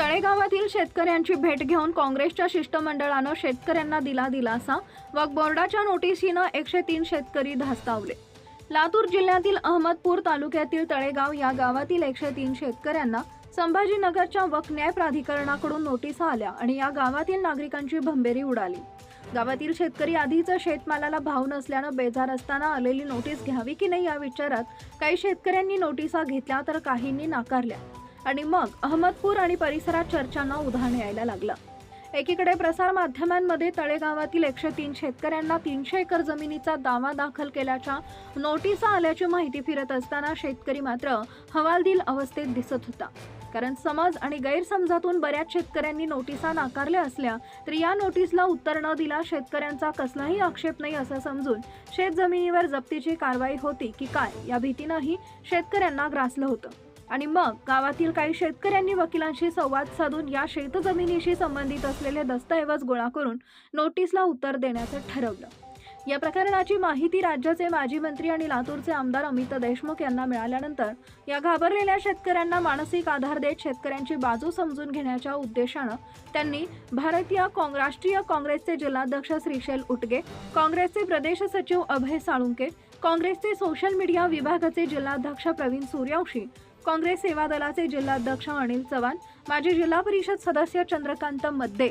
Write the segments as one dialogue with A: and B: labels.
A: तळेगावातील शेतकऱ्यांची भेट घेऊन काँग्रेसच्या शिष्टमंडळानं शेतकऱ्यांना दिला दिलासा. व बोर्डाच्या नोटिसीनं एकशे तीन शेतकरी धास्तावले. लातूर जिल्ह्यातील अहमदपूर तालुक्यातील तळेगाव या गावातील एकशे तीन शेतकऱ्यांना संभाजीनगरच्या वक न्याय प्राधिकरणाकडून नोटिसा आल्या आणि या गावातील नागरिकांची भंबेरी उडाली. गावातील शेतकरी आधीच शेतमालाला भाव नसल्यानं बेजार असताना आलेली नोटीस घ्यावी की नाही या विचारात काही शेतकऱ्यांनी नोटिसा घेतल्या तर काहींनी नाकारल्या. आणि मग अहमदपूर आणि परिसरात चर्चांना उधाण यायला लागलं. एकीकडे प्रसारमाध्यमांमध्ये तळेगावातील एकशे तीन शेतकऱ्यांना तीनशे एकर जमिनीचा दावा दाखल केल्याच्या नोटिसा आल्याची माहिती फिरत असताना शेतकरी मात्र हवालदिल अवस्थेत दिसत होता. कारण समज आणि गैरसमजातून बऱ्याच शेतकऱ्यांनी नोटिसा नाकारल्या असल्या तरी या नोटीसला उत्तर न दिला शेतकऱ्यांचा कसलाही आक्षेप नाही असं समजून शेतजमिनीवर जप्तीची कारवाई होती की काय या भीतीनंही शेतकऱ्यांना ग्रासलं होतं. आणि मग गावातील काही शेतकऱ्यांनी वकिलांशी संवाद साधून या शेतजमिनीशी संबंधित असलेले दस्तऐवज गोळा करून नोटीसला उत्तर देण्याचं ठरवलं. या प्रकरणाची माहिती राज्याचे माजी मंत्री आणि लातूरचे आमदार अमित देशमुख यांना मिळाल्यानंतर या घाबरलेल्या शेतकऱ्यांना मानसिक आधार देत शेतकऱ्यांची बाजू समजून घेण्याच्या उद्देशानं त्यांनी भारतीय काँग राष्ट्रीय काँग्रेसचे जिल्हाध्यक्ष श्रीशैल उटगे काँग्रेसचे प्रदेश सचिव अभय साळुंके काँग्रेसचे सोशल मीडिया विभागाचे जिल्हाध्यक्ष प्रवीण सूर्यवंशी काँग्रेस सेवा दलाचे जिल्हाध्यक्ष अनिल चव्हाण माजी जिल्हा परिषद सदस्य चंद्रकांत मद्दे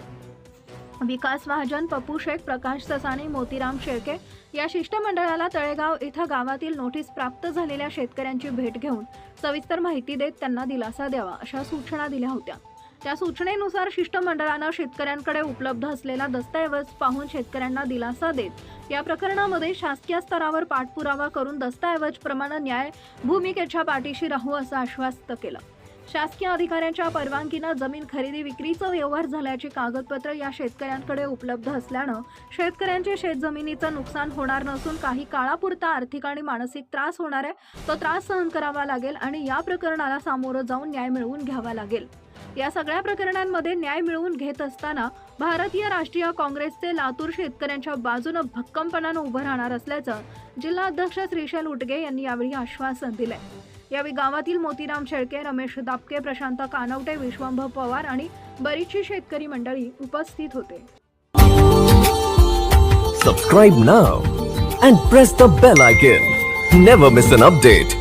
A: विकास महाजन पप्पू शेख प्रकाश ससाने मोतीराम शेळके या शिष्टमंडळाला तळेगाव इथं गावातील नोटीस प्राप्त झालेल्या शेतकऱ्यांची भेट घेऊन सविस्तर माहिती देत त्यांना दिलासा द्यावा अशा सूचना दिल्या होत्या. त्या सूचनेनुसार शिष्टमंडळानं शेतकऱ्यांकडे उपलब्ध असलेला दस्तऐवज पाहून शेतकऱ्यांना दिलासा देत या प्रकरणामध्ये शासकीय स्तरावर पाठपुरावा करून दस्तऐवज प्रमाणे न्याय भूमिकेच्या पाठीशी राहू असं आश्वस्त केलं. शासकीय अधिकाऱ्यांच्या परवानगीनं जमीन खरेदी विक्रीचं व्यवहार झाल्याची कागदपत्र या शेतकऱ्यांकडे उपलब्ध असल्यानं शेतकऱ्यांचे शेतजमिनीचं नुकसान होणार नसून काही काळापुरता आर्थिक आणि मानसिक त्रास होणार आहे तो त्रास सहन करावा लागेल आणि या प्रकरणाला सामोरं जाऊन न्याय मिळवून घ्यावा लागेल. या सगळ्या प्रकरणांमध्ये न्याय मिळवून घेत असताना भारतीय राष्ट्रीय काँग्रेसचे लातूर शेतकऱ्यांच्या बाजूनं भक्कमपणानं उभं राहणार असल्याचं जिल्हाध्यक्ष श्रीशैल उटगे यांनी यावेळी आश्वासन दिलंय. यावेळी गावातील मोतीराम शेळके रमेश दापके प्रशांत कानवटे विश्वंभ पवार आणि बरीचशी शेतकरी मंडळी उपस्थित होते.
B: Subscribe now and press the bell icon never miss an update